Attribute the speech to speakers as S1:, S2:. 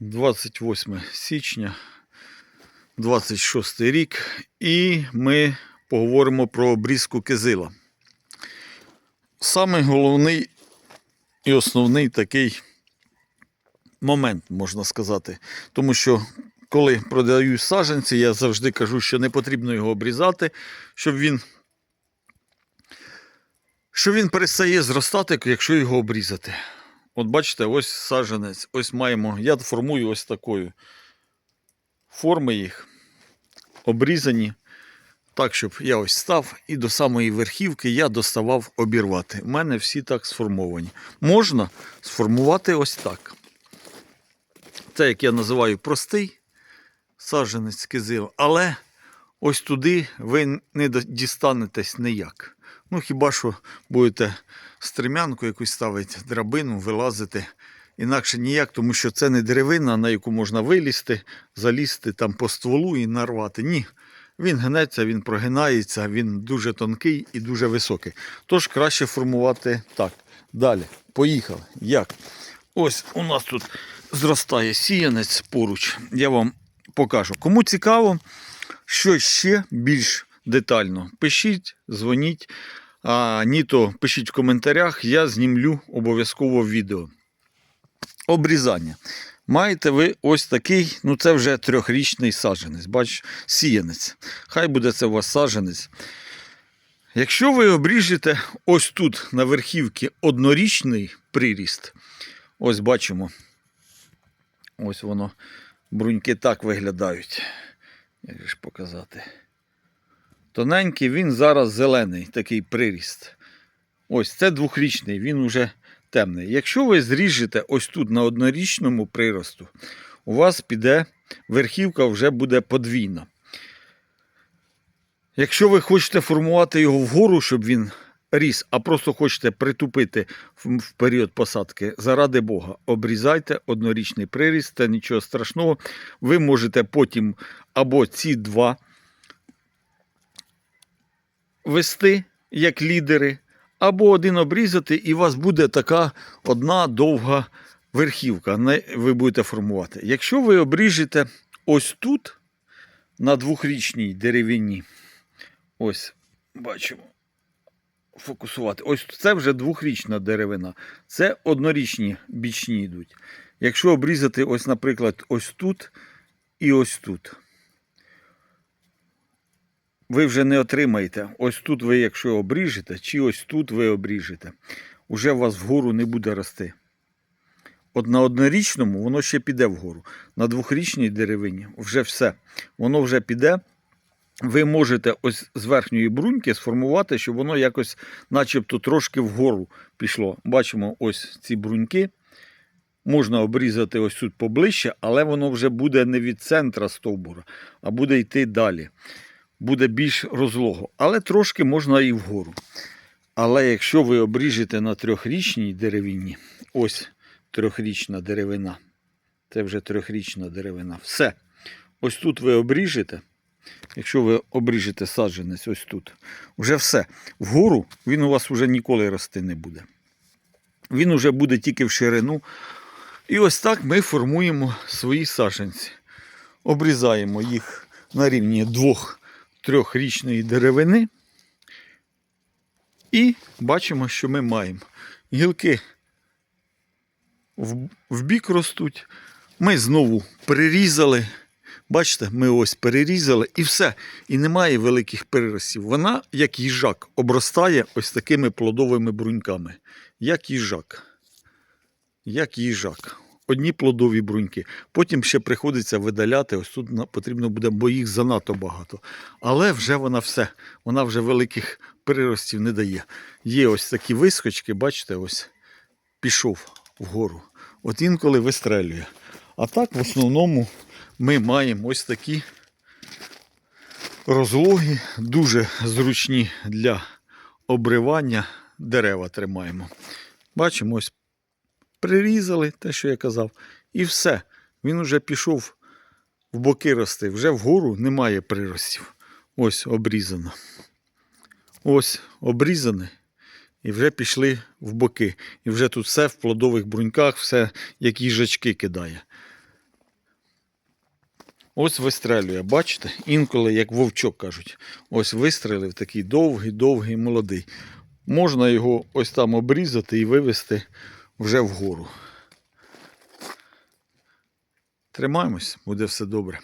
S1: 28 січня, 26 рік, і ми поговоримо про обрізку кизила. Саме головний і основний такий момент, можна сказати. Тому що коли продаю саджанці, я завжди кажу, що не потрібно його обрізати, щоб він, що він перестає зростати, якщо його обрізати. От бачите, ось саджанець, ось маємо. Я формую ось такою. Форми їх обрізані. Так, щоб я ось став і до самої верхівки я доставав обірвати. У мене всі так сформовані. Можна сформувати ось так. Це, як я називаю, простий саджанець кизил, але ось туди ви не дістанетесь ніяк. Ну, хіба що будете стремянку якусь ставити, драбину, вилазити. Інакше ніяк, тому що це не деревина, на яку можна вилізти, залізти там по стволу і нарвати. Ні. Він гнеться, він прогинається, він дуже тонкий і дуже високий. Тож краще формувати так. Далі. Поїхали. Як? Ось у нас тут зростає сіянець поруч. Я вам покажу. Кому цікаво, що ще більш детально, пишіть, дзвоніть. А ні, то пишіть в коментарях, я знімлю обов'язково відео. Обрізання. Маєте ви ось такий, ну це вже трьохрічний саджанець, бач, сіянець. Хай буде це у вас саджанець. Якщо ви обріжете ось тут на верхівці однорічний приріст, ось бачимо, ось воно, бруньки так виглядають. Як ж показати? Тоненький, він зараз зелений, такий приріст. Ось це двохрічний, він уже темний. Якщо ви зріжете ось тут на однорічному приросту, у вас піде верхівка вже буде подвійна. Якщо ви хочете формувати його вгору, щоб він ріс, а просто хочете притупити в період посадки, заради Бога, обрізайте однорічний приріст, та нічого страшного. Ви можете потім або ці два вести як лідери, або один обрізати, і у вас буде така одна довга верхівка. Ви будете формувати. Якщо ви обріжете ось тут, на двохрічній деревині, ось бачимо. Фокусувати. Ось це вже двохрічна деревина. Це однорічні бічні йдуть. Якщо обрізати, ось, наприклад, ось тут і ось тут ви вже не отримаєте. Ось тут ви, якщо обріжете, чи ось тут ви обріжете, уже у вас вгору не буде рости. От на однорічному воно ще піде вгору. На двохрічній деревині вже все. Воно вже піде. Ви можете ось з верхньої бруньки сформувати, щоб воно якось, начебто, трошки вгору пішло. Бачимо ось ці бруньки. Можна обрізати ось тут поближче, але воно вже буде не від центра стовбура, а буде йти далі буде більш розлого, але трошки можна і вгору. Але якщо ви обріжете на трьохрічній деревині, ось трьохрічна деревина, це вже трьохрічна деревина, все. Ось тут ви обріжете. Якщо ви обріжете саджанець ось тут, вже все. Вгору він у вас вже ніколи рости не буде. Він уже буде тільки в ширину. І ось так ми формуємо свої саджанці. Обрізаємо їх на рівні двох трьохрічної деревини. І бачимо, що ми маємо. Гілки в, бік ростуть. Ми знову перерізали. Бачите, ми ось перерізали і все. І немає великих переростів. Вона, як їжак, обростає ось такими плодовими бруньками. Як їжак. Як їжак. Одні плодові бруньки. Потім ще приходиться видаляти. Ось тут потрібно буде, бо їх занадто багато. Але вже вона все. Вона вже великих приростів не дає. Є ось такі вискочки, бачите, ось пішов вгору. От інколи вистрелює. А так, в основному, ми маємо ось такі розлоги, дуже зручні для обривання дерева тримаємо. Бачимо, ось прирізали те, що я казав, і все. Він уже пішов в боки рости. Вже вгору немає приростів. Ось обрізано. Ось обрізане. І вже пішли в боки. І вже тут все в плодових бруньках, все як їжачки кидає. Ось вистрелює, бачите? Інколи, як вовчок кажуть, ось вистрелив такий довгий, довгий, молодий. Можна його ось там обрізати і вивести вже вгору. Тримаємось, буде все добре.